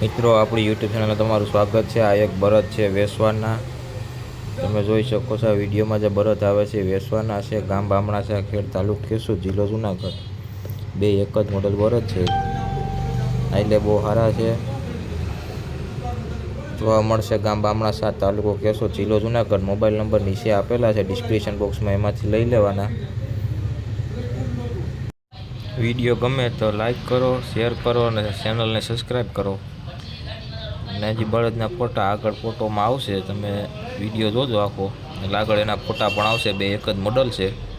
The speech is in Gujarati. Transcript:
મિત્રો, આપણી યુટ્યુબ ચેનલમાં તમારું સ્વાગત છે. આ એક બરત છે વેસવાના તમે જોઈ શકો છો, આ વિડીયોમાં જે બરત આવે છે વેસવાના છે, ગામ બામણાસા ખેડ તાલુક કેશોદ જિલ્લો જુનાગઢ. બે, એક જ મોડલ બરત છે. એટલે બહુ સારા છે. જોવા મળશે ગામ બામણાસા તાલુકો કેશો જિલ્લો જુનાગઢ. મોબાઈલ નંબર નીચે આપેલા છે ડિસ્ક્રિપ્શન બોક્સમાં એમાંથી લઈ લેવાના. વીડિયો ગમે તો લાઈક કરો, શેર કરો અને ચેનલને સબસ્ક્રાઈબ કરો. અને હજી બળદના ફોટા આગળ ફોટોમાં આવશે. તમે વીડિયો જોજો આખો. એટલે આગળ એના ફોટા પણ આવશે. બે એક જ મોડલ છે.